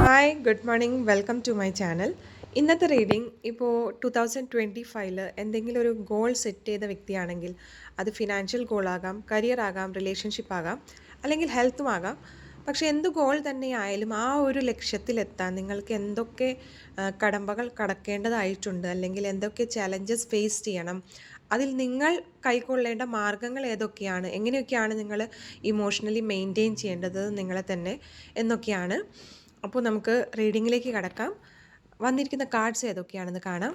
Hi good morning welcome to my channel ഇന്നത്തെ reading ഇപ്പോൾ two thousand twenty ഫൈവിൽ എന്തെങ്കിലും ഒരു ഗോൾ സെറ്റ് ചെയ്ത വ്യക്തിയാണെങ്കിൽ അത് ഫിനാൻഷ്യൽ ഗോൾ ആകാം കരിയർ ആകാം റിലേഷൻഷിപ്പ് ആകാം അല്ലെങ്കിൽ ഹെൽത്തും ആകാം. പക്ഷേ എന്ത് ഗോൾ തന്നെ ആയാലും ആ ഒരു ലക്ഷ്യത്തിലെത്താൻ നിങ്ങൾക്ക് എന്തൊക്കെ കടമ്പകൾ കടക്കേണ്ടതായിട്ടുണ്ട് അല്ലെങ്കിൽ എന്തൊക്കെ ചലഞ്ചസ് ഫേസ് ചെയ്യണം അതിൽ നിങ്ങൾ കൈക്കൊള്ളേണ്ട മാർഗങ്ങൾ ഏതൊക്കെയാണ്? എങ്ങനെയൊക്കെയാണ് നിങ്ങൾ ഇമോഷണലി മെയിന്റെയിൻ ചെയ്യേണ്ടത് നിങ്ങളെ തന്നെ എന്നൊക്കെയാണ്. അപ്പോൾ നമുക്ക് റീഡിങ്ങിലേക്ക് കടക്കാം. വന്നിരിക്കുന്ന കാർഡ്സ് ഏതൊക്കെയാണെന്ന് കാണാം.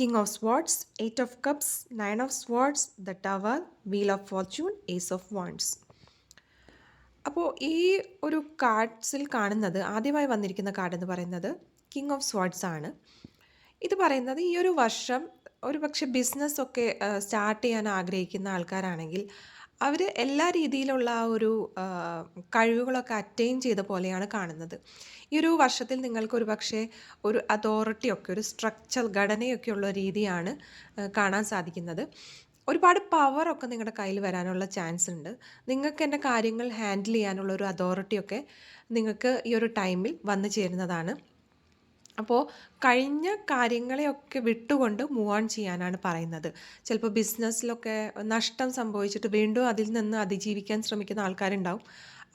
King of swords eight of cups nine of swords the tower wheel of fortune ace of wands അപ്പോൾ ഈ ഒരു കാർഡ്സിൽ കാണുന്നത് ആദ്യമായി വന്നിരിക്കുന്ന കാർഡ് എന്ന് പറയുന്നത് കിങ് ഓഫ് സ്വാർഡ്സ് ആണ്. ഇത് പറയുന്നത് ഈ ഒരു വർഷം ഒരു പക്ഷേ ബിസിനസ്സൊക്കെ സ്റ്റാർട്ട് ചെയ്യാൻ ആഗ്രഹിക്കുന്ന ആൾക്കാരാണെങ്കിൽ അവർ എല്ലാ രീതിയിലുള്ള ആ ഒരു കഴിവുകളൊക്കെ അറ്റൈൻ ചെയ്ത പോലെയാണ് കാണുന്നത്. ഈ ഒരു വർഷത്തിൽ നിങ്ങൾക്ക് ഒരു പക്ഷേ ഒരു അതോറിറ്റിയൊക്കെ ഒരു സ്ട്രക്ചർ ഘടനയൊക്കെ ഉള്ള രീതിയാണ് കാണാൻ സാധിക്കുന്നത്. ഒരുപാട് പവറൊക്കെ നിങ്ങളുടെ കയ്യിൽ വരാനുള്ള ചാൻസ് ഉണ്ട്. നിങ്ങൾക്ക് എന്റെ കാര്യങ്ങൾ ഹാൻഡിൽ ചെയ്യാനുള്ള ഒരു അതോറിറ്റിയൊക്കെ നിങ്ങൾക്ക് ഈ ഒരു ടൈമിൽ വന്നു ചേരുന്നതാണ്. അപ്പോൾ കഴിഞ്ഞ കാര്യങ്ങളെയൊക്കെ വിട്ടുകൊണ്ട് മൂവ് ഓൺ ചെയ്യാനാണ് പറയുന്നത്. ചിലപ്പോൾ ബിസിനസ്സിലൊക്കെ നഷ്ടം സംഭവിച്ചിട്ട് വീണ്ടും അതിൽ നിന്ന് അതിജീവിക്കാൻ ശ്രമിക്കുന്ന ആൾക്കാരുണ്ടാവും.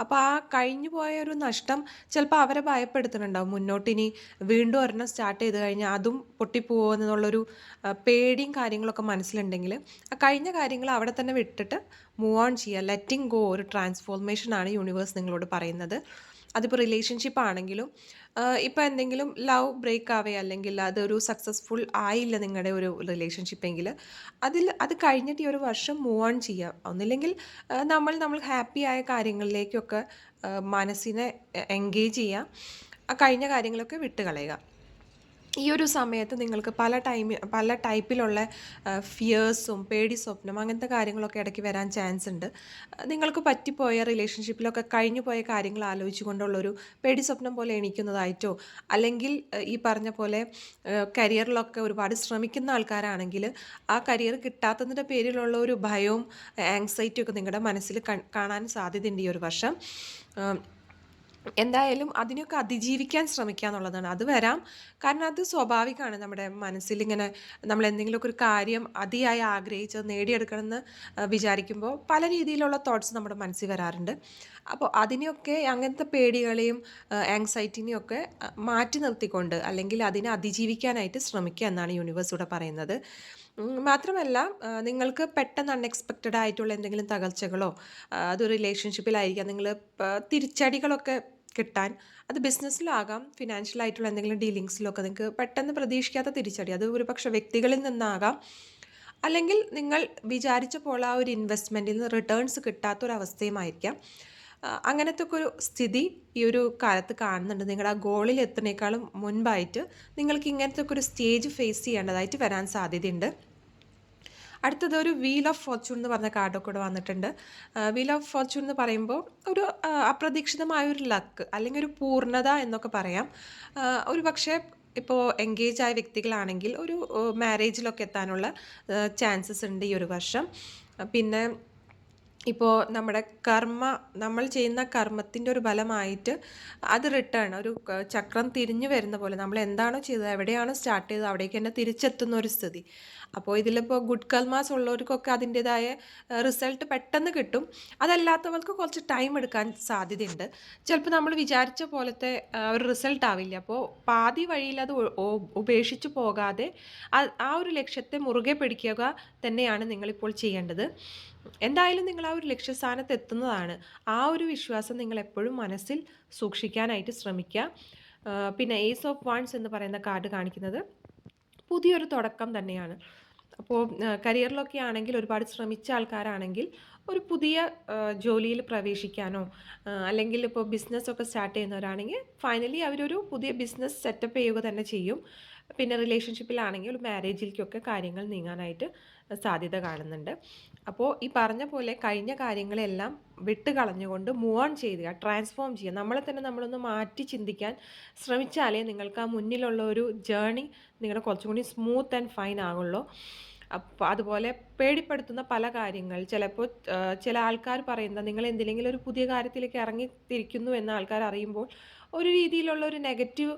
അപ്പോൾ ആ കഴിഞ്ഞു പോയ ഒരു നഷ്ടം ചിലപ്പോൾ അവരെ ഭയപ്പെടുത്തുന്നുണ്ടാവും. മുന്നോട്ടിനി വീണ്ടും ഒരെണ്ണം സ്റ്റാർട്ട് ചെയ്ത് കഴിഞ്ഞാൽ അതും പൊട്ടിപ്പോകുമോ എന്നുള്ളൊരു പേടിയും കാര്യങ്ങളൊക്കെ മനസ്സിലുണ്ടെങ്കിൽ ആ കഴിഞ്ഞ കാര്യങ്ങൾ അവിടെ തന്നെ വിട്ടിട്ട് മൂവ് ഓൺ ചെയ്യുക ലെറ്റിംഗ് ഗോ ഒരു ട്രാൻസ്ഫോർമേഷൻ ആണ് യൂണിവേഴ്സ് നിങ്ങളോട് പറയുന്നത്. അതിപ്പോൾ റിലേഷൻഷിപ്പ് ആണെങ്കിലും ഇപ്പോൾ എന്തെങ്കിലും ലവ് ബ്രേക്ക് ആവേ അല്ലെങ്കിൽ അതൊരു സക്സസ്ഫുൾ ആയില്ല നിങ്ങളുടെ ഒരു റിലേഷൻഷിപ്പ് എങ്കിൽ അതിൽ അത് കഴിഞ്ഞിട്ട് ഈ ഒരു വർഷം മൂവ് ഓൺ ചെയ്യാം. ഒന്നില്ലെങ്കിൽ നമ്മൾ നമ്മൾ ഹാപ്പി ആയ കാര്യങ്ങളിലേക്കൊക്കെ മനസ്സിനെ എൻഗേജ് ചെയ്യുക ആ കഴിഞ്ഞ കാര്യങ്ങളൊക്കെ വിട്ട് കളയുക ഈ ഒരു സമയത്ത് നിങ്ങൾക്ക് പല ടൈമി പല ടൈപ്പിലുള്ള ഫിയേഴ്സും പേടി സ്വപ്നം അങ്ങനത്തെ കാര്യങ്ങളൊക്കെ ഇടയ്ക്ക് വരാൻ ചാൻസ് ഉണ്ട്. നിങ്ങൾക്ക് പറ്റിപ്പോയ റിലേഷൻഷിപ്പിലൊക്കെ കഴിഞ്ഞു പോയ കാര്യങ്ങൾ ആലോചിച്ചുകൊണ്ടുള്ളൊരു പേടി സ്വപ്നം പോലെ എണീക്കുന്നതായിട്ടോ അല്ലെങ്കിൽ ഈ പറഞ്ഞ പോലെ കരിയറിലൊക്കെ ഒരുപാട് ശ്രമിക്കുന്ന ആൾക്കാരാണെങ്കിൽ ആ കരിയർ കിട്ടാത്തതിന്റെ പേരിലുള്ള ഒരു ഭയവും ആങ്സൈറ്റിയും ഒക്കെ നിങ്ങളുടെ മനസ്സിൽ കാണാൻ സാധ്യതയുണ്ട് ഈ ഒരു വർഷം. എന്തായാലും അതിനൊക്കെ അതിജീവിക്കാൻ ശ്രമിക്കുക എന്നുള്ളതാണ് അത് വരാം. കാരണം അത് സ്വാഭാവികമാണ്. നമ്മുടെ മനസ്സിൽ ഇങ്ങനെ നമ്മൾ എന്തെങ്കിലുമൊക്കെ ഒരു കാര്യം അതിയായി ആഗ്രഹിച്ച് നേടിയെടുക്കണമെന്ന് വിചാരിക്കുമ്പോൾ പല രീതിയിലുള്ള തോട്ട്സ് നമ്മുടെ മനസ്സിൽ വരാറുണ്ട്. അപ്പോൾ അതിനെയൊക്കെ അങ്ങനത്തെ പേടികളെയും ആങ്സൈറ്റിനെയും ഒക്കെ മാറ്റി നിർത്തിക്കൊണ്ട് അല്ലെങ്കിൽ അതിനെ അതിജീവിക്കാനായിട്ട് ശ്രമിക്കുക എന്നാണ് യൂണിവേഴ്സ് ഇവിടെ പറയുന്നത്. മാത്രമല്ല നിങ്ങൾക്ക് പെട്ടെന്ന് അൺഎക്സ്പെക്റ്റഡ് ആയിട്ടുള്ള എന്തെങ്കിലും തകർച്ചകളോ അതൊരു അത് റിലേഷൻഷിപ്പിലായിരിക്കാം നിങ്ങൾ തിരിച്ചടികളൊക്കെ കിട്ടാൻ. അത് ബിസിനസ്സിലാകാം ഫിനാൻഷ്യലായിട്ടുള്ള എന്തെങ്കിലും ഡീലിങ്സിലൊക്കെ നിങ്ങൾക്ക് പെട്ടെന്ന് പ്രതീക്ഷിക്കാത്ത തിരിച്ചടി. അത് ഒരു പക്ഷേ വ്യക്തികളിൽ നിന്നാകാം. അല്ലെങ്കിൽ നിങ്ങൾ വിചാരിച്ച പോലെ ആ ഒരു ഇൻവെസ്റ്റ്മെന്റിൽ നിന്ന് റിട്ടേൺസ് കിട്ടാത്തൊരവസ്ഥയുമായിരിക്കാം. അങ്ങനത്തെ ഒക്കെ ഒരു സ്ഥിതി ഈ ഒരു കാലത്ത് കാണുന്നുണ്ട്. നിങ്ങളുടെ ആ ഗോളിൽ എത്തുന്നേക്കാളും മുൻപായിട്ട് നിങ്ങൾക്ക് ഇങ്ങനത്തെ ഒക്കെ ഒരു സ്റ്റേജ് ഫേസ് ചെയ്യേണ്ടതായിട്ട് വരാൻ സാധ്യതയുണ്ട്. അടുത്തത് ഒരു വീൽ ഓഫ് ഫോർച്യൂൺ എന്ന് പറഞ്ഞ കാർഡൊക്കെ കൂടെ വന്നിട്ടുണ്ട്. വീൽ ഓഫ് ഫോർച്യൂൺ എന്ന് പറയുമ്പോൾ ഒരു അപ്രതീക്ഷിതമായ ഒരു ലക്ക് അല്ലെങ്കിൽ ഒരു പൂർണത എന്നൊക്കെ പറയാം. ഒരു പക്ഷേ ഇപ്പോൾ എൻഗേജ് ആയ വ്യക്തികളാണെങ്കിൽ ഒരു മാരേജിലൊക്കെ എത്താനുള്ള ചാൻസസ് ഉണ്ട് ഈ ഒരു വർഷം. പിന്നെ ഇപ്പോൾ നമ്മുടെ കർമ്മ നമ്മൾ ചെയ്യുന്ന കർമ്മത്തിന്റെ ഒരു ഫലമായിട്ട് അത് റിട്ടേൺ ഒരു ചക്രം തിരിഞ്ഞു വരുന്ന പോലെ നമ്മൾ എന്താണോ ചെയ്തത് എവിടെയാണോ സ്റ്റാർട്ട് ചെയ്തത് അവിടേക്ക് തന്നെ തിരിച്ചെത്തുന്ന ഒരു സ്ഥിതി. അപ്പോൾ ഇതിലിപ്പോൾ ഗുഡ് കർമാസ് ഉള്ളവർക്കൊക്കെ അതിന്റേതായ റിസൾട്ട് പെട്ടെന്ന് കിട്ടും. അതല്ലാത്തവർക്ക് കുറച്ച് ടൈം എടുക്കാൻ സാധ്യതയുണ്ട്. ചിലപ്പോൾ നമ്മൾ വിചാരിച്ച പോലത്തെ ഒരു റിസൾട്ട് ആവില്ല. അപ്പോൾ പാതി വഴിയിൽ അത് ഉപേക്ഷിച്ച് പോകാതെ ആ ഒരു ലക്ഷ്യത്തെ മുറുകെ പിടിക്കുക തന്നെയാണ് നിങ്ങളിപ്പോൾ ചെയ്യേണ്ടത്. എന്തായാലും നിങ്ങൾ ആ ഒരു ലക്ഷ്യസ്ഥാനത്ത് എത്തുന്നതാണ്. ആ ഒരു വിശ്വാസം നിങ്ങൾ എപ്പോഴും മനസ്സിൽ സൂക്ഷിക്കാനായിട്ട് ശ്രമിക്കുക. പിന്നെ ഏസ് ഓഫ് വാൺസ് എന്ന് പറയുന്ന കാർഡ് കാണിക്കുന്നത് പുതിയൊരു തുടക്കം തന്നെയാണ്. അപ്പോൾ കരിയറിലൊക്കെ ആണെങ്കിൽ ഒരുപാട് ശ്രമിച്ച ആൾക്കാരാണെങ്കിൽ ഒരു പുതിയ ജോലിയിൽ പ്രവേശിക്കാനോ അല്ലെങ്കിൽ ഇപ്പോൾ ബിസിനസ്സൊക്കെ സ്റ്റാർട്ട് ചെയ്യുന്നവരാണെങ്കിൽ ഫൈനലി അവരൊരു പുതിയ ബിസിനസ് സെറ്റപ്പ് ചെയ്യുക തന്നെ ചെയ്യും. പിന്നെ റിലേഷൻഷിപ്പിലാണെങ്കിൽ ഒരു മാരേജിലേക്കൊക്കെ കാര്യങ്ങൾ നീങ്ങാനായിട്ട് സാധ്യത കാണുന്നുണ്ട്. അപ്പോൾ ഈ പറഞ്ഞ പോലെ കഴിഞ്ഞ കാര്യങ്ങളെല്ലാം വിട്ട് കളഞ്ഞുകൊണ്ട് മൂവ് ഓൺ ചെയ്യുക ട്രാൻസ്ഫോം ചെയ്യുക നമ്മളെ തന്നെ നമ്മളൊന്ന് മാറ്റി ചിന്തിക്കാൻ ശ്രമിച്ചാലേ നിങ്ങൾക്ക് ആ മുന്നിലുള്ള ഒരു ജേണി നിങ്ങളുടെ കുറച്ചും കൂടി സ്മൂത്ത് ആൻഡ് ഫൈൻ ആകുള്ളൂ അപ്പോൾ അതുപോലെ പേടിപ്പെടുത്തുന്ന പല കാര്യങ്ങൾ ചിലപ്പോൾ ചില ആൾക്കാർ പറയുന്ന നിങ്ങൾ എന്തിലെങ്കിലും ഒരു പുതിയ കാര്യത്തിലേക്ക് ഇറങ്ങി തിരിക്കുന്നു എന്ന് ആൾക്കാർ അറിയുമ്പോൾ ഒരു രീതിയിലുള്ള ഒരു നെഗറ്റീവ്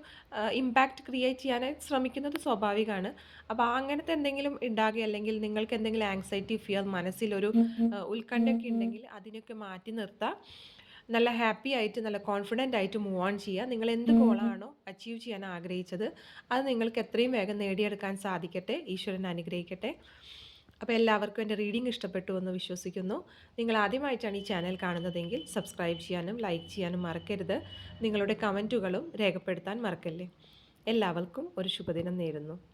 ഇമ്പാക്റ്റ് ക്രിയേറ്റ് ചെയ്യാനായിട്ട് ശ്രമിക്കുന്നത് സ്വാഭാവികമാണ്. അപ്പോൾ അങ്ങനത്തെ എന്തെങ്കിലും ഉണ്ടാകുക അല്ലെങ്കിൽ നിങ്ങൾക്ക് എന്തെങ്കിലും ആങ്സൈറ്റി ഫിയർ മനസ്സിലൊരു ഒരു ഉത്കണ്ഠയൊക്കെ ഉണ്ടെങ്കിൽ അതിനൊക്കെ മാറ്റി നിർത്താം. നല്ല ഹാപ്പി ആയിട്ട് നല്ല കോൺഫിഡന്റ് ആയിട്ട് മൂവ് ഓൺ ചെയ്യുക നിങ്ങൾ എന്ത് ഗോളാണോ അച്ചീവ് ചെയ്യാൻ ആഗ്രഹിച്ചത് അത് നിങ്ങൾക്ക് എത്രയും വേഗം നേടിയെടുക്കാൻ സാധിക്കട്ടെ ഈശ്വരൻ അനുഗ്രഹിക്കട്ടെ. അപ്പോൾ എല്ലാവർക്കും എന്റെ റീഡിംഗ് ഇഷ്ടപ്പെട്ടു എന്ന് വിശ്വസിക്കുന്നു. നിങ്ങൾ ആദ്യമായിട്ടാണ് ഈ ചാനൽ കാണുന്നതെങ്കിൽ സബ്സ്ക്രൈബ് ചെയ്യാനും ലൈക്ക് ചെയ്യാനും മറക്കരുത്. നിങ്ങളുടെ കമന്റുകളും രേഖപ്പെടുത്താൻ മറക്കല്ലേ? എല്ലാവർക്കും ഒരു ശുഭദിനം നേരുന്നു.